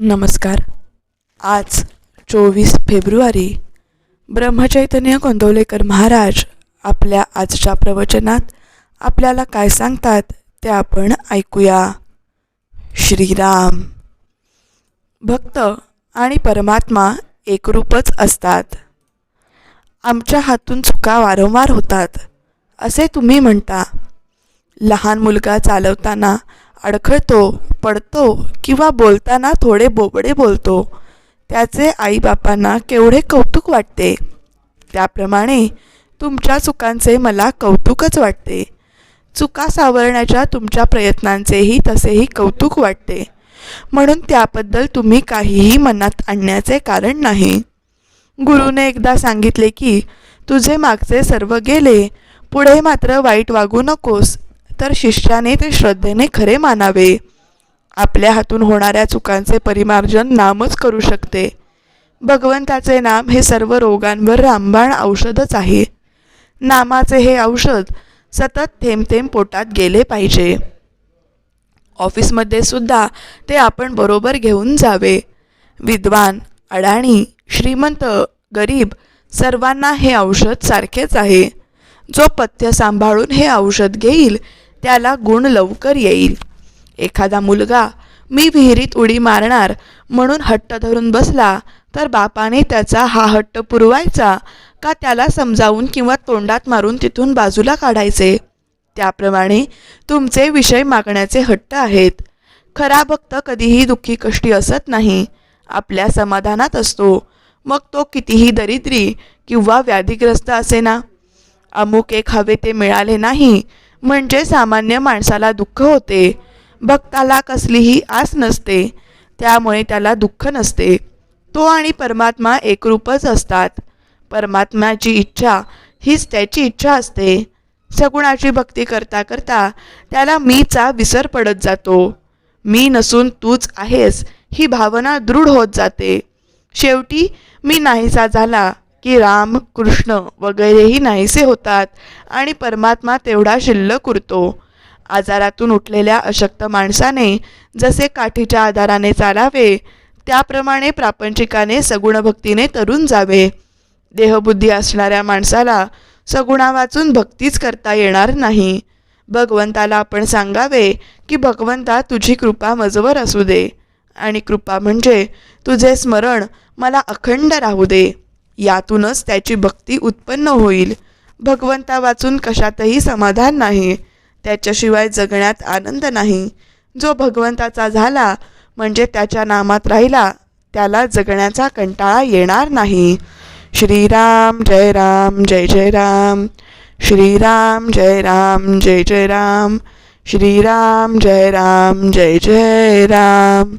नमस्कार. आज चोवीस फेब्रुवारी ब्रह्मचैतन्य गोंदवलेकर महाराज आपल्या आजच्या प्रवचनात आपल्याला काय सांगतात ते आपण ऐकूया. श्रीराम. भक्त आणि परमात्मा एकरूपच असतात. आमच्या हातून चुका वारंवार होतात असे तुम्ही म्हणता. लहान मुलगा चालवताना अडखळतो पडतो किंवा बोलताना थोडे बोबडे बोलतो. त्याचे आईबापांना केवढे कौतुक वाटते. त्याप्रमाणे तुमच्या चुकांचे मला कौतुकच वाटते. चुका सावरण्याच्या तुमच्या प्रयत्नांचेही तसेही कौतुक वाटते. म्हणून त्याबद्दल तुम्ही काहीही मनात आणण्याचे कारण नाही. गुरुने एकदा सांगितले की तुझे मागचे सर्व गेले. पुढे मात्र वाईट वागू नकोस. तर शिष्याने ते श्रद्धेने खरे मानावे. आपल्या हातून होणाऱ्या चुकांचे परिमार्जन नामच करू शकते. भगवंताचे नाम हे सर्व रोगांवर रामबाण औषधच आहे. नामाचे हे औषध सतत थेंब थेंब पोटात गेले पाहिजे. ऑफिसमध्ये सुद्धा ते आपण बरोबर घेऊन जावे. विद्वान अडाणी श्रीमंत गरीब सर्वांना हे औषध सारखेच आहे. जो पथ्य सांभाळून हे औषध घेईल त्याला गुण लवकर येईल. एखादा मुलगा मी विहिरीत उडी मारणार म्हणून हट्ट धरून बसला तर बापाने त्याचा हा हट्ट पुरवायचा का त्याला समजावून किंवा तोंडात मारून तिथून बाजूला काढायचे? त्याप्रमाणे तुमचे विषय मागण्याचे हट्ट आहेत. खरा भक्त कधीही दुःखी कष्टी असत नाही. आपल्या समाधानात असतो. मग तो कितीही दरिद्री किंवा व्याधीग्रस्त असे ना. अमुक एक हवे ते मिळाले नाही. म्हणजे सामान्य माणसाला दुःख होते. भक्ताला कसलीही आस नसते त्यामुळे त्याला दुःख नसते. तो आणि परमात्मा एकरूपच असतात. परमात्म्याची इच्छा हीच त्याची इच्छा असते. सगुणाची भक्ती करता करता त्याला मीचा विसर पडत जातो. मी नसून तूच आहेस ही भावना दृढ होत जाते. शेवटी मी नाहीसा झाला की राम कृष्ण वगैरेही नाहीसे होतात आणि परमात्मा तेवढा शिल्लक उरतो. आजारातून उठलेल्या अशक्त माणसाने जसे काठीच्या आधाराने चालावे त्याप्रमाणे प्रापंचिकाने सगुण भक्तीने तरून जावे. देहबुद्धी असणाऱ्या माणसाला सगुणा वाचून भक्तीच करता येणार नाही. भगवंताला आपण सांगावे की भगवंता तुझी कृपा मजवर असू दे. आणि कृपा म्हणजे तुझे स्मरण मला अखंड राहू दे. यातूनच त्याची भक्ती उत्पन्न होईल. भगवंता वाचून कशातही समाधान नाही. त्याच्याशिवाय जगण्यात आनंद नाही. जो भगवंताचा झाला म्हणजे त्याच्या नामात राहिला त्याला जगण्याचा कंटाळा येणार नाही. श्रीराम जय राम जय जय राम. श्रीराम जय राम जय जय राम. श्रीराम जय राम जय जय राम.